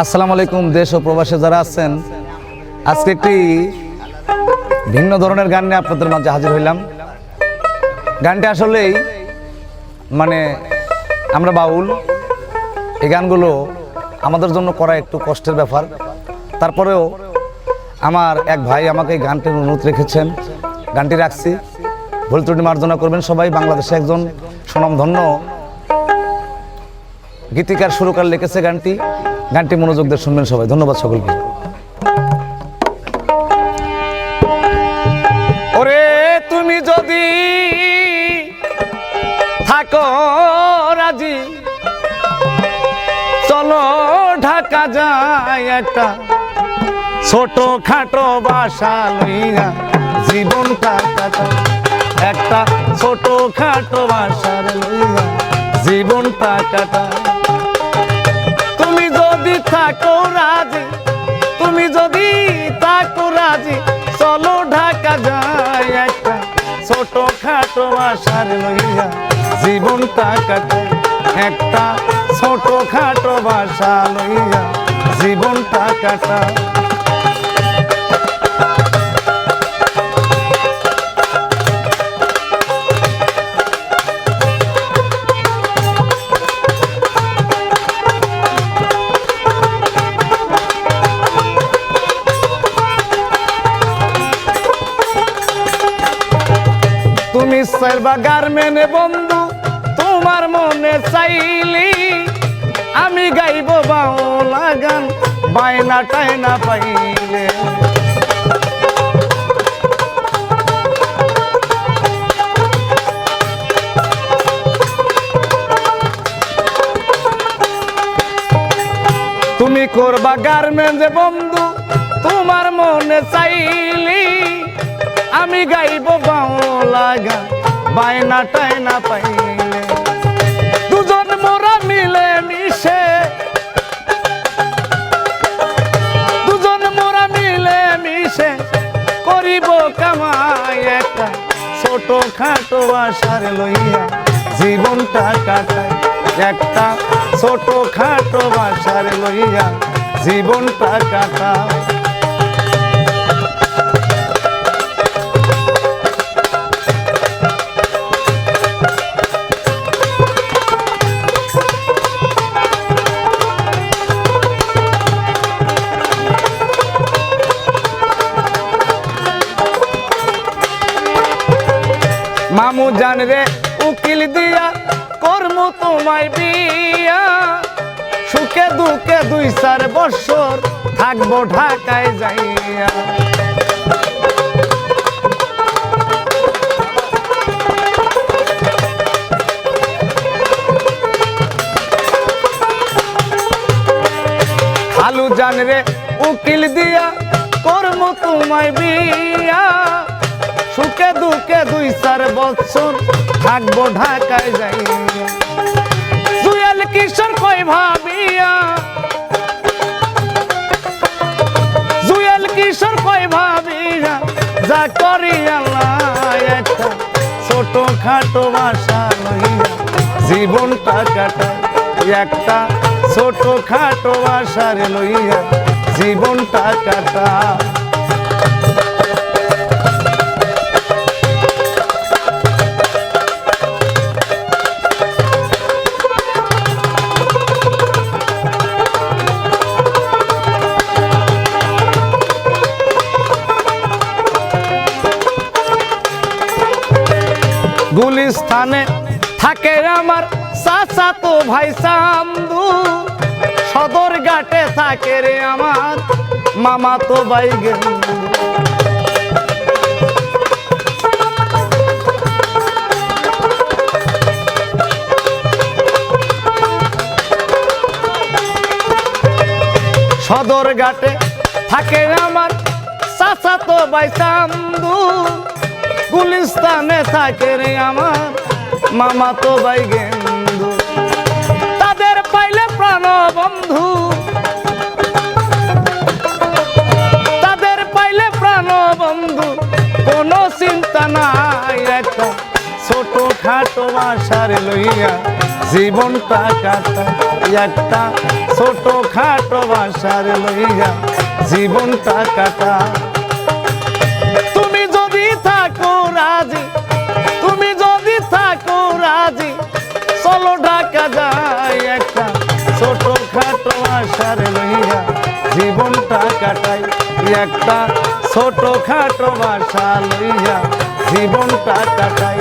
আসসালামু আলাইকুম, দেশ ও প্রবাসে যারা আছেন, আজকে একটি ভিন্ন ধরনের গান নিয়ে আপনাদের মাঝে হাজির হইলাম। গানটি আসলেই মানে আমরা বাউল, এই গানগুলো আমাদের জন্য করা একটু কষ্টের ব্যাপার। তারপরেও আমার এক ভাই আমাকে এই গানটির অনুরোধ রেখেছেন, গানটি রাখছি। ভুল ত্রুটি মার্জনা করবেন সবাই, বাংলাদেশে একজন সুনামধন্য গীতিকার, সুরকার লিখেছে গানটি। গানটি মনোযোগ দিয়ে শুনবেন সবাই। ধন্যবাদ সকলকে। ওরে, তুমি যদি থাকো রাজি, চলো ঢাকা যায় একটা ছোট খাটো বাসা লইয়া জীবনটা কাটা একটা ছোট খাটো বাসার লইয়া জীবনটা কাটা যদি থাকো রাজি, তুমি যদি থাকো রাজি, চলো ঢাকা যায় একটা ছোট খাটো আশার লইয়া জীবনটা কাটে একটা ছোট খাটো বাসা লইয়া জীবনটা কাটা তুমি সাইবা গার্মেনে বন্ধু, তোমার মনে চাইলি। আমি গাইব বাউলা গান, বায়না টাইনা পাইলে। তুমি করবা গার্মেন্টে বন্ধু, তোমার মনে চাইলি। আমি গাইব বাউলা গান বায়না টাইনা পাইলে দুজন মোরা মিলে মিশে। দুজন মোরা মিলে মিশে করিব কামাই একটা ছোট খাটো আশার লইয়া জীবনটা কাটায় একটা ছোট খাটো বাসার লইয়া জীবনটা কাটা মামু জান রে, উকিল দিয়া কর্ম তোমায় বিয়া সুখে দুঃখে দুই চার বছর থাকব ঢাকায় যাইয়া। জান রে, উকিল দিয়া কর্ম তোমায় বিয়া সুখে দুঃখে দুই চার বছর থাকব ঢাকায় যাই। জুয়েল কিশোর কই ভাবিয়া? জুয়েল কিশোর কই ভাবিয়া? যা করি আল্লাহ একটা ছোট খাটো বাসা লইয়া জীবনটা কাটা একটা ছোট খাটো বাসার লইয়া জীবনটা কাটা গুলিস্থানে থাকে আমার চাচা তো ভাই চান্দু। সদর ঘাটে থাকে রে আমার মামা তো ভাই সদর ঘাটে থাকে আমার চাচা তো ভাই চান্দু। গুলিস্তানে থাকে রে আমার মামা তো ভাই গেন্দু। তাদের পাইলে প্রাণ বন্ধু তাদের পাইলে প্রাণ বন্ধু কোনো চিন্তা নাই একটা ছোট খাটো বাসারে লইয়া জীবনটা কাটা। একটা ছোট খাটো বাসারে লইয়া জীবনটা কাটা। খাটো আশার লইয়া জীবনটা কাটাই। একটা ছোট খাটো বাসা লইয়া জীবনটা কাটাই।